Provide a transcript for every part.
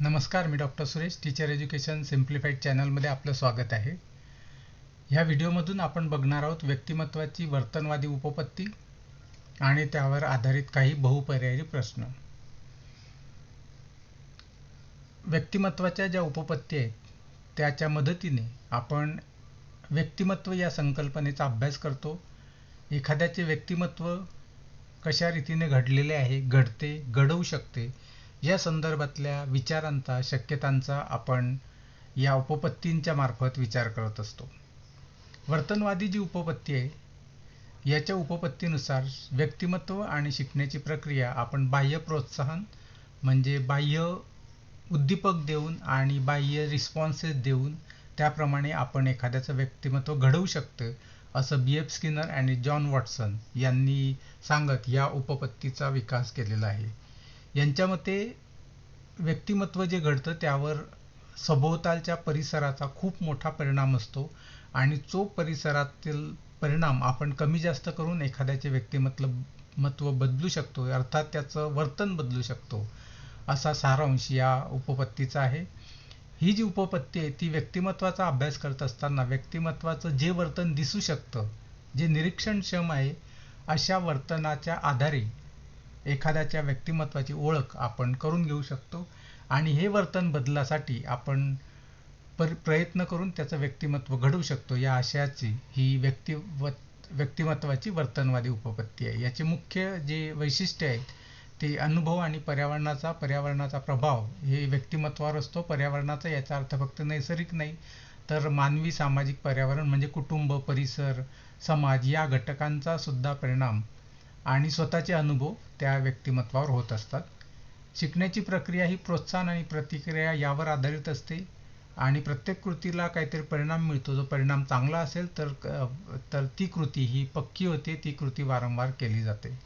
नमस्कार मी doctor Suresh teacher education simplified चॅनलमध्ये आपलं स्वागत आहे. ह्या व्हिडिओमधून आपण बघणार आहोत व्यक्तिमत्वाची वर्तनवादी उपपत्ती आणि त्यावर आधारित काही बहुपर्यायी प्रश्न. व्यक्तिमत्वाच्या ज्या उपपत्ती आहेत त्याच्या मदतीने आपण व्यक्तिमत्व या संकल्पनेचा अभ्यास करतो. एखाद्याचे व्यक्तिमत्व कशा रीतीने घडलेले आहे घडते घडवू शकते या संदर्भातल्या विचारांचा शक्यतांचा आपण या उपपत्तींच्या मार्फत विचार करत असतो. वर्तनवादी जी उपपत्ती आहे. याच्या उपपत्तीनुसार व्यक्तिमत्व आणि शिकण्याची प्रक्रिया आपण बाह्य प्रोत्साहन म्हणजे बाह्य उद्दीपक देऊन आणि बाह्य रिस्पॉन्सेस देऊन त्याप्रमाणे आपण एखाद्याचं व्यक्तिमत्व घडवू शकतं असं बी. एफ. स्किनर आणि जॉन वॉटसन यांनी सांगत या उपपत्तीचा विकास केलेला आहे. यांच्या मते व्यक्तिमत्व जे घडतं त्यावर सभोवतालच्या परिसराचा खूप मोठा परिणाम असतो. आणि तो परिसरातील परिणाम आपण कमी जास्त करून एखाद्याचे व्यक्तिमत्व मत्व बदलू शकतो अर्थात त्याचं वर्तन बदलू शकतो. असा सारांश या उपपत्तीचा आहे. ही जी उपपत्ती आहे ती व्यक्तिमत्वाचा अभ्यास करत असताना व्यक्तिमत्वाचं जे वर्तन दिसू शकतं जे निरीक्षणक्षम आहे अशा वर्तनाच्या आधारे एखाद्याच्या व्यक्तिमत्वाची ओळख आपण करून घेऊ शकतो आणि हे वर्तन बदलासाठी आपण पर प्रयत्न करून त्याचं व्यक्तिमत्व घडवू शकतो. या आशयाची ही व्यक्तिव व्यक्तिमत्वाची वर्तनवादी उपपत्ती आहे. याचे मुख्य जे वैशिष्ट्य आहेत ते अनुभव आणि पर्यावरणाचा पर्यावरणाचा प्रभाव हे व्यक्तिमत्वावर असतो. पर्यावरणाचा याचा अर्थ फक्त नैसर्गिक नाही तर मानवी सामाजिक पर्यावरण म्हणजे कुटुंब परिसर समाज या घटकांचा सुद्धा परिणाम आणि स्वतःचे अनुभव त्या व्यक्तिमत्वावर होत असतात. शिकण्याची प्रक्रिया ही प्रोत्साहन आणि प्रतिक्रिया यावर आधारित असते आणि प्रत्येक कृतीला काहीतरी परिणाम मिळतो. जो परिणाम चांगला असेल तर तर ती कृती ही पक्की होते ती कृती वारंवार केली जाते.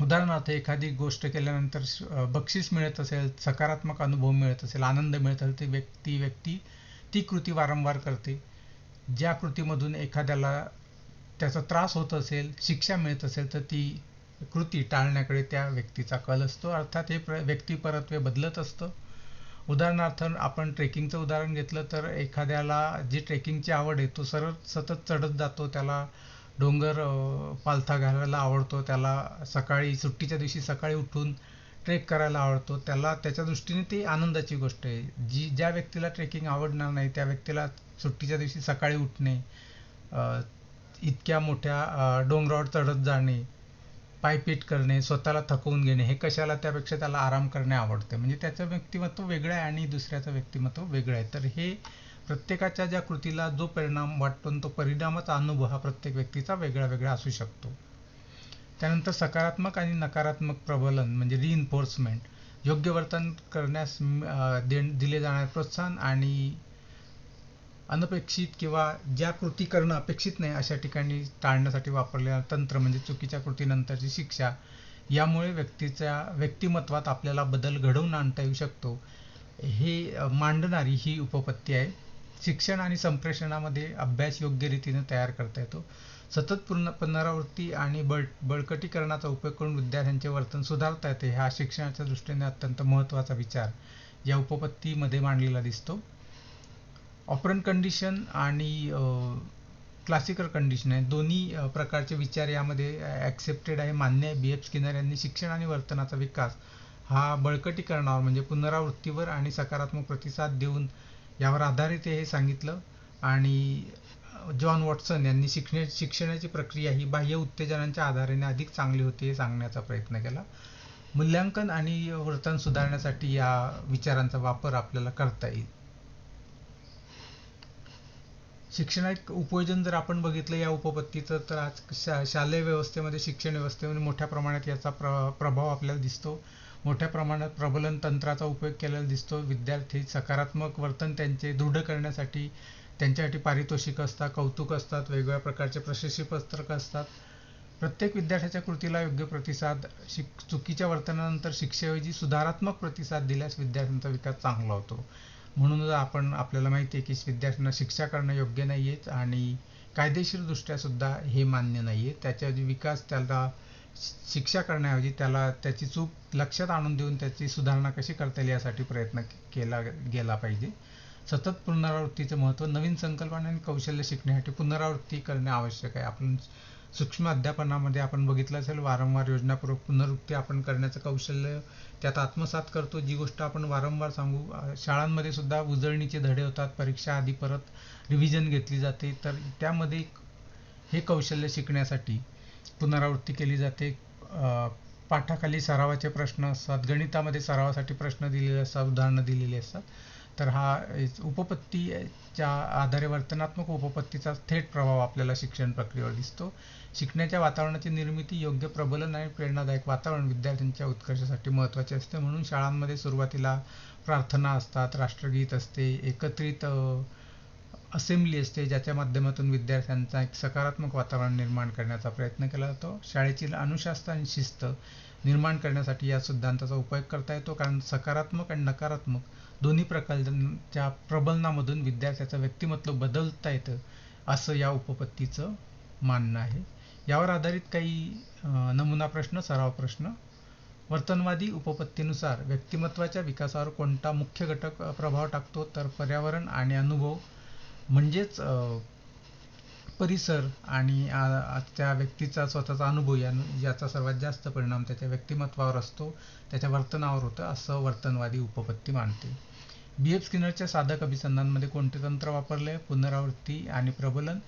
उदाहरणार्थ एखादी गोष्ट केल्यानंतर बक्षीस मिळत असेल सकारात्मक अनुभव मिळत असेल आनंद मिळत असेल ती व्यक्ती व्यक्ती ती कृती वारंवार करते. ज्या कृतीमधून एखाद्याला त्याचा त्रास होत असेल शिक्षा मिळत असेल तर ती कृती टाळण्याकडे त्या व्यक्तीचा कल असतो. अर्थात हे प्र व्यक्तिपरत्वे बदलत असतं. उदाहरणार्थ आपण ट्रेकिंगचं उदाहरण घेतलं तर एखाद्याला जी ट्रेकिंगची आवड आहे तो सरळ सतत चढत जातो. त्याला डोंगर पालथा घालायला आवडतो. त्याला सकाळी सुट्टीच्या दिवशी सकाळी उठून ट्रेक करायला आवडतो. त्याला त्याच्या दृष्टीने ती आनंदाची गोष्ट आहे. जी ज्या व्यक्तीला ट्रेकिंग आवडणार नाही त्या व्यक्तीला सुट्टीच्या दिवशी सकाळी उठणे इतक्या मोठ्या डोंगरावर चढत जाणे पायपीट करणे स्वतःला थकवून घेणे हे कशाला त्यापेक्षा त्याला आराम करणे आवडते. म्हणजे त्याचं व्यक्तिमत्व वेगळं आहे आणि दुसऱ्याचं व्यक्तिमत्व वेगळं आहे. तर हे प्रत्येकाच्या ज्या कृतीला जो परिणाम वाटतो तो परिणामाचा अनुभव हा प्रत्येक व्यक्तीचा वेगळा वेगळा असू शकतो. त्यानंतर सकारात्मक आणि नकारात्मक प्रबलन म्हणजे रिइन्फोर्समेंट योग्य वर्तन करण्यास दे दिले जाणारे प्रोत्साहन आणि अनपेक्षित किंवा ज्या कृती करणं अपेक्षित नाही अशा ठिकाणी टाळण्यासाठी वापरलेलं तंत्र म्हणजे चुकीच्या कृतीनंतरची शिक्षा. यामुळे व्यक्तीच्या व्यक्तिमत्वात आपल्याला बदल घडवून आणता येऊ शकतो. हे मांडणारी ही उपपत्ती आहे. शिक्षण आणि संप्रेषणामध्ये अभ्यास योग्य रीतीने तयार करता येतो. सतत पूर्ण पुनरावृत्ती आणि बळ बळकटीकरणाचा उपयोग करून विद्यार्थ्यांचे वर्तन सुधारता येते. हा शिक्षणाच्या दृष्टीने अत्यंत महत्त्वाचा विचार या उपपत्तीमध्ये मांडलेला दिसतो. ऑपरंट कंडिशन आणि क्लासिकल कंडिशन आहे. दोन्ही प्रकारचे विचार यामध्ये ॲक्सेप्टेड आहे. मान्य आहे. बी एफ स्किनर यांनी शिक्षण आणि वर्तनाचा विकास हा बळकटीकरणावर म्हणजे पुनरावृत्तीवर आणि सकारात्मक प्रतिसाद देऊन यावर आधारित हे सांगितलं. आणि जॉन वॉटसन यांनी शिक्षण शिक्षणाची प्रक्रिया ही बाह्य उत्तेजनांच्या आधाराने अधिक चांगली होती हे सांगण्याचा प्रयत्न केला. मूल्यांकन आणि वर्तन सुधारण्यासाठी या विचारांचा वापर आपल्याला करता येईल. शिक्षणात उपयोजन जर आपण बघितलं या उपपत्तीचं तर आज शा शालेय व्यवस्थेमध्ये शिक्षण व्यवस्थेमध्ये मोठ्या प्रमाणात याचा प्र प्रभाव आपल्याला दिसतो. मोठ्या प्रमाणात प्रबलन तंत्राचा उपयोग केलेला दिसतो. विद्यार्थी सकारात्मक वर्तन त्यांचे दृढ करण्यासाठी त्यांच्यासाठी पारितोषिक असतात कौतुक असतात वेगवेगळ्या प्रकारचे प्रशस्तीपत्रक असतात. प्रत्येक विद्यार्थ्याच्या कृतीला योग्य प्रतिसाद शिक चुकीच्या वर्तनानंतर शिक्षेऐवजी सुधारात्मक प्रतिसाद दिल्यास विद्यार्थ्यांचा विकास चांगला होतो. म्हणूनच आपण आपल्याला माहिती आहे की विद्यार्थ्यांना शिक्षा करणं योग्य नाही आहेत आणि कायदेशीरदृष्ट्या सुद्धा हे मान्य नाही आहे त्याच्या विकास त्याला शिक्षा करण्याऐवजी त्याला त्याची चूक लक्षात आणून देऊन त्याची सुधारणा कशी करता येईल यासाठी प्रयत्न केला गेला पाहिजे. सतत पुनरावृत्तीचं महत्त्व नवीन संकल्पना आणि कौशल्य शिकण्यासाठी पुनरावृत्ती करणे आवश्यक आहे. आपण सूक्ष्म अध्यापनामध्ये आपण बघितलं असेल वारंवार योजनापूर्वक पुनरुक्ती आपण करण्याचं कौशल्य त्यात आत्मसात करतो. जी गोष्ट आपण वारंवार सांगू शाळांमध्ये सुद्धा उजळणीचे धडे होतात परीक्षा आधी परत रिव्हिजन घेतली जाते. तर त्यामध्ये हे कौशल्य शिकण्यासाठी पुनरावृत्ती केली जाते. पाठाखाली सरावाचे प्रश्न असतात गणितामध्ये सरावासाठी प्रश्न दिलेले असतात उदाहरणं दिलेली असतात. तर हा उपपत्तीच्या आधारे वर्तनात्मक उपपत्तीचा थेट प्रभाव आपल्याला शिक्षण प्रक्रियेवर दिसतो. शिकण्याच्या वातावरणाची निर्मिती योग्य प्रबलन आणि प्रेरणादायक वातावरण विद्यार्थ्यांच्या उत्कर्षासाठी महत्त्वाचे असते. म्हणून शाळांमध्ये सुरुवातीला प्रार्थना असतात राष्ट्रगीत असते एकत्रित असेंब्ली असते ज्याच्या माध्यमातून विद्यार्थ्यांचा एक सकारात्मक वातावरण निर्माण करण्याचा प्रयत्न केला जातो. शाळेची अनुशासन आणि शिस्त निर्माण करण्यासाठी या सिद्धांताचा उपयोग करता येतो कारण सकारात्मक आणि नकारात्मक दोन्ही प्रकारच्या प्रबलनामधून विद्यार्थ्याचं व्यक्तिमत्व बदलता येतं असं या उपपत्तीचं मानणं आहे. यावर आधारित काही नमुना प्रश्न सराव प्रश्न. वर्तनवादी उपपत्तीनुसार व्यक्तिमत्वाच्या विकासावर कोणता मुख्य घटक प्रभाव टाकतो? तर पर्यावरण आणि अनुभव म्हणजेच परिसर आणि त्या व्यक्तीचा स्वतःचा अनुभव या याचा सर्वात जास्त परिणाम त्याच्या व्यक्तिमत्वावर असतो त्याच्या वर्तनावर होतं असं वर्तनवादी उपपत्ती मानते. बी एफ स्किनरच्या साधक अभिसंधानमध्ये कोणते तंत्र वापरले? पुनरावृत्ती आणि प्रबलन.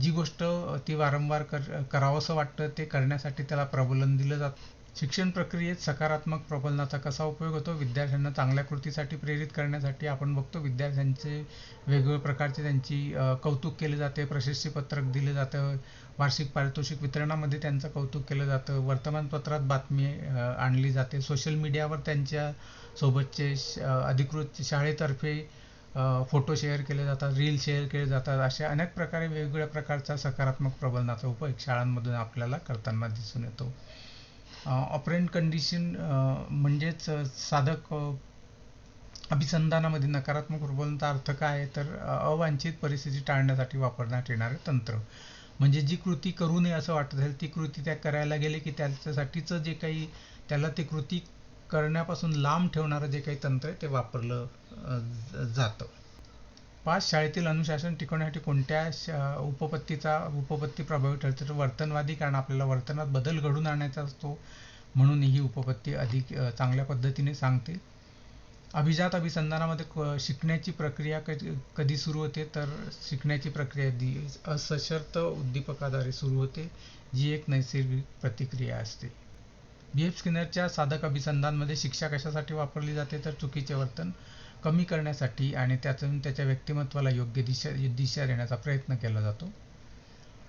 जी गोष्ट ती वारंवार कर करावंसं वाटतं ते करण्यासाठी त्याला प्रबलन दिलं जातं शिक्षण प्रक्रियेत सकारात्मक प्रबलनाचा कसा उपयोग होतो? विद्यार्थ्यांना चांगल्या कृतीसाठी प्रेरित करण्यासाठी आपण बघतो विद्यार्थ्यांचे वेगवेगळ्या प्रकारचे त्यांची कौतुक केले जाते. प्रशस्तीपत्रक दिले जातं. वार्षिक पारितोषिक वितरणामध्ये त्यांचं कौतुक केलं जातं. वर्तमानपत्रात बातमी आणली जाते. सोशल मीडियावर त्यांच्या सोबतचे अधिकृत शाळेतर्फे फोटो शेअर केले जातात रील शेअर केले जातात. अशा अनेक प्रकारे वेगवेगळ्या प्रकारचा सकारात्मक प्रबलनाचा उपयोग शाळांमधून आपल्याला करताना दिसून येतो. ऑपरेंट कंडिशन म्हणजेच साधक अभिसंधानामध्ये नकारात्मक प्रबलनचा अर्थ काय तर अवांछित परिस्थिती टाळण्यासाठी वापरण्यात येणारे तंत्र. म्हणजे जी कृती करू नये असं वाटत असेल ती कृती त्या करायला गेले की त्याच्यासाठीचं जे काही त्याला ती कृती करण्यापासून लांब ठेवणारं जे काही तंत्र आहे ते वापरलं जातं. पाच शाळेतील अनुशासन टिकवण्यासाठी कोणत्या उपपत्तीचा उपपत्ती प्रभावी ठरते? तर वर्तनवादी कारण आपल्याला वर्तनात बदल घडून आणायचा असतो म्हणून ही उपपत्ती अधिक चांगल्या पद्धतीने सांगते. अभिजात अभिसंधानामध्ये शिकण्याची प्रक्रिया कधी कधी सुरू होते? तर शिकण्याची प्रक्रिया असशर्त उद्दीपकाद्वारे सुरू होते जी एक नैसर्गिक प्रतिक्रिया असते. बी. एफ. स्किनरच्या साधक अभिसंधानमध्ये शिक्षा कशासाठी वापरली जाते? तर चुकीचे वर्तन कमी करण्यासाठी आणि त्यातून त्याच्या व्यक्तिमत्वाला योग्य दिशा दिशा देण्याचा प्रयत्न केला जातो.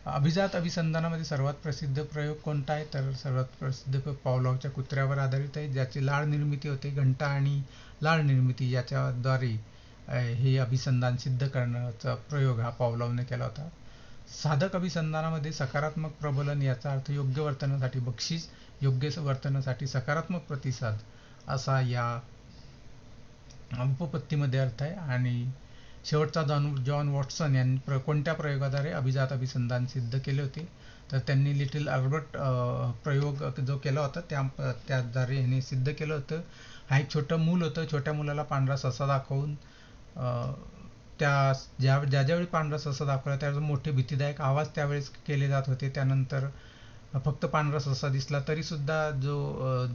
अभिजात अभिसंधानामध्ये सर्वात प्रसिद्ध प्रयोग कोणता आहे? तर सर्वात प्रसिद्ध पावलावच्या कुत्र्यावर आधारित आहे ज्याची लाळ निर्मिती होते घंटा आणि लाळ निर्मिती याच्याद्वारे हे अभिसंधान सिद्ध करण्याचा प्रयोग हा पावलावने केला होता. साधक अभिसंधानामध्ये सकारात्मक प्रबलन याचा अर्थ योग्य वर्तनासाठी बक्षीस योग्य वर्तनासाठी सकारात्मक प्रतिसाद असा या उपपत्तीमध्ये अर्थ आहे. आणि शेवटचा जॉन जॉन वॉटसन यांनी प्र कोणत्या प्रयोगाद्वारे अभिजात अभिसंधान सिद्ध केले होते? तर त्यांनी लिटिल अल्बर्ट प्रयोग जो केला होता त्या त्याद्वारे यांनी सिद्ध केलं होतं. हा एक छोटं मूल होतं. छोट्या मुलाला पांढरा ससा दाखवून त्या ज्या ज्या ज्यावेळी पांढरा ससा दाखवला त्यावेळेस मोठे भीतीदायक आवाज त्यावेळेस केले जात होते. त्यानंतर फक्त पांढरा ससा दिसला तरी सुद्धा जो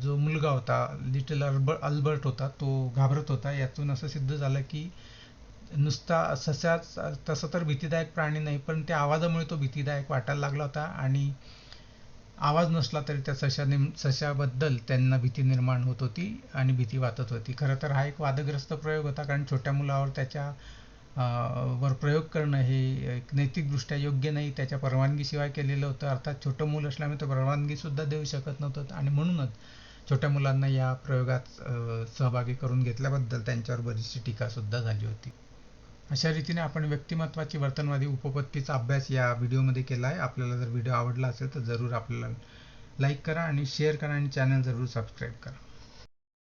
जो मुलगा होता लिटल अल्बर्ट अल्बर्ट होता तो घाबरत होता. यातून असं सिद्ध झालं की नुसता सशाच तसं तर भीतीदायक प्राणी नाही पण त्या आवाजामुळे तो भीतीदायक वाटायला लागला होता आणि आवाज नसला तरी त्या सशा सशाबद्दल त्यांना भीती निर्माण होत होती आणि भीती वाटत होती. खरं तर हा एक वादग्रस्त प्रयोग होता कारण छोट्या मुलावर त्याच्या वर प्रयोग करणं हे एक नैतिकदृष्ट्या योग्य नाही. त्याच्या परवानगीशिवाय केलेलं होतं. अर्थात छोटं मूल असल्यामुळे तो परवानगीसुद्धा देऊ शकत नव्हतं. आणि म्हणूनच छोट्या मुलांना या प्रयोगात सहभागी करून घेतल्याबद्दल त्यांच्यावर बरीचशी टीकासुद्धा झाली होती. अशा रीतीने आपण व्यक्तिमत्वाची वर्तनवादी उपपत्तीचा अभ्यास या व्हिडिओमध्ये केला आहे. आपल्याला जर व्हिडिओ आवडला असेल तर जरूर आपल्याला लाईक करा आणि शेअर करा आणि चॅनल जरूर सबस्क्राईब करा.